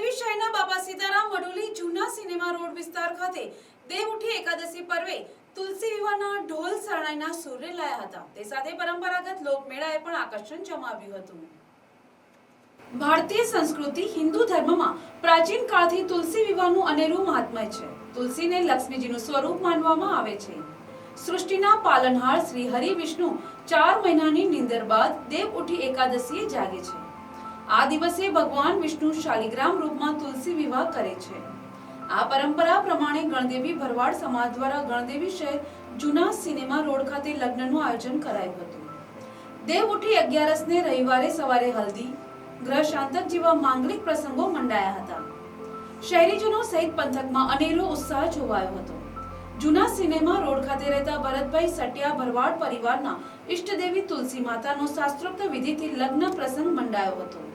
ગણદેવી શહેરના બાબા સીતારામ વડોલી જૂના cinema road વિસ્તાર ખાતે દેવઉઠી એકાદશી પર્વે તુલસી વિવાહના ઢોલ શરણાઈના સૂરે લાયા હતા. તે સાથે પરંપરાગત લોકમેળાએ પણ આકર્ષણ જમાવ્યું હતું. ભારતીય સંસ્કૃતિ હિન્દુ ધર્મમાં પ્રાચીન કાળથી તુલસી વિવાહનું અનેરું મહાત્મય છે. તુલસીને લક્ષ્મીજીનું સ્વરૂપ માનવામાં આવે છે. સૃષ્ટિના પાલનહાર શ્રી હરિ વિષ્ણુ ચાર મહિનાની નિંદર બાદ દેવ ઉઠી એકાદશીએ જાગે છે. આ દિવસે ભગવાન વિષ્ણુ શાલિગ્રામ રૂપમાં તુલસી વિવાહ કરે છે. આ પરંપરા પ્રમાણે ગણદેવી ભરવાડ સમાજ દ્વારા ગણદેવી શહેર જૂના સિનેમા રોડ ખાતે લગ્નનું આયોજન કરાયું હતું. દેવ ઉઠી અગિયારસને રવિવારે સવારે હલ્દી, ગ્રહ શાંતક જેવા માંગલિક પ્રસંગો મંડાયા હતા. શહેરીજનો સહિત પંથકમાં અનેરો ઉત્સાહ જોવાયો હતો. જૂના સિનેમા રોડ ખાતે રહેતા ભરતભાઈ સટિયા ભરવાડ પરિવારના ઈષ્ટદેવી તુલસી માતાનો શાસ્ત્રોક્ત વિધિથી લગ્ન પ્રસંગ મંડાયો હતો.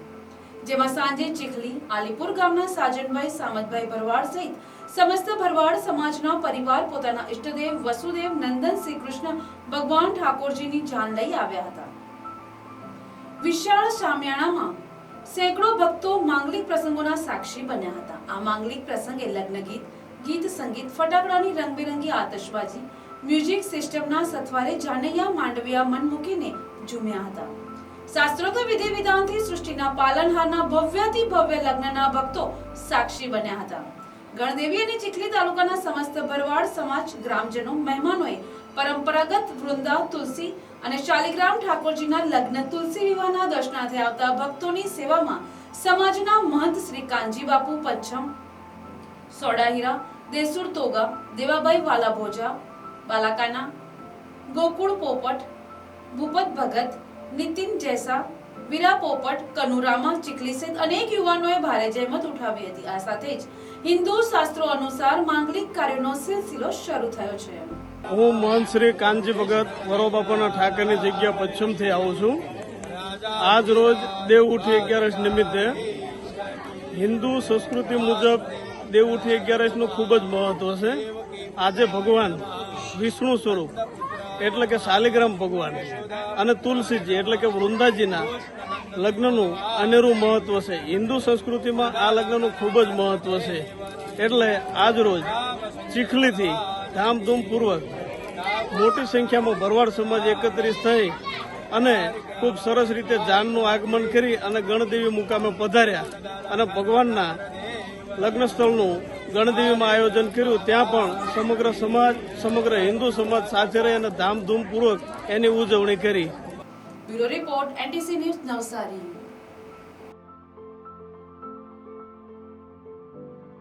જેમાં સાંજે ચીખલી, આલીપુર ગામના સાજનભાઈ, સામતભાઈ ભરવાડ સહિત સમસ્ત ભરવાડ સમાજના પરિવાર પોતાના ઇષ્ટદેવ વસુદેવ, નંદન શ્રી કૃષ્ણ, ભગવાન ઠાકોરજીની જાન લઈ આવ્યા હતા. વિશાળ શામિયાણામાં સેંકડો ભક્તો માંગલિક પ્રસંગોના સાક્ષી બન્યા હતા. આ માંગલિક પ્રસંગે લગ્ન ગીત ગીત સંગીત, ફટાકડાની રંગબેરંગી આતશબાજી, મ્યુઝિક સિસ્ટમના સથવારે જાનૈયા માંડવિયા મન મૂકીને ઝૂમ્યા હતા. શાસ્ત્રોક્ત વિધિ વિધાનથી સૃષ્ટિના પાલનહારના ભવ્યથી ભવ્ય લગ્નના ભક્તો સાક્ષી બન્યા હતા. ગણદેવી અને ચીખલી તાલુકાના સમસ્ત ભરવાડ સમાજ ગ્રામજનો, મહેમાનોએ પરંપરાગત વૃંદા, તુલસી અને શાલિગ્રામ ઠાકોરજીના લગ્ન તુલસી વિવાહના દર્શનાર્થે આવતા ભક્તોની સેવામાં સમાજના મહંત શ્રી કાનજી બાપુ, પચ્છમ સોડાહીરા દેસુર તોગા, દેવાભાઈ વાલાભોજા, બાલાકાના, ગોકુળ પોપટ, ભૂપત ભગત નીતિન જેસા, વીરા પોપટ, કનુરામા, ચીખલી સહિત અનેક યુવાનોએ ભારે જહેમત ઉઠાવી હતી. આ સાથે જ હિન્દુ શાસ્ત્રો અનુસાર માંગલિક કાર્યોનો સિલસિલો શરૂ થયો છે. હું મહંત શ્રી કાનજી ભગત વરોબાપાના ઠાકરની જગ્યા પશ્ચિમથી આવું છું. આજ રોજ દેવ ઉઠી અગિયારસ નિમિત્તે હિન્દુ સંસ્કૃતિ મુજબ દેવ ઉઠી અગિયારસનું ખૂબ જ મહત્વ છે. આજે ભગવાન વિષ્ણુ સ્વરૂપ એટલે કે શાલિગ્રામ ભગવાન. અને તુલસીજી, એટલે કે વૃંદાજીના લગ્નનું અનેરું મહત્વ છે. હિન્દુ સંસ્કૃતિમાં આ લગ્નનું ખૂબ જ મહત્વ છે. એટલે આજ રોજ ચીખલીથી ધામધૂમપૂર્વક મોટી સંખ્યામાં ભરવાડ સમાજ એકત્રિત થઈ અને ખૂબ સરસ રીતે જાનનું આગમન કરી અને ગણદેવી મુકામે પધાર્યા અને ભગવાનના લગ્ન સ્થળનું ગણદેવીમાં આયોજન કર્યું, ત્યાં પણ સમગ્ર સમાજ, સમગ્ર હિન્દુ સમાજ સાથે રહી અને ધામધૂમપૂર્વક એની ઉજવણી કરી. Bureau report, NTC news Navsari.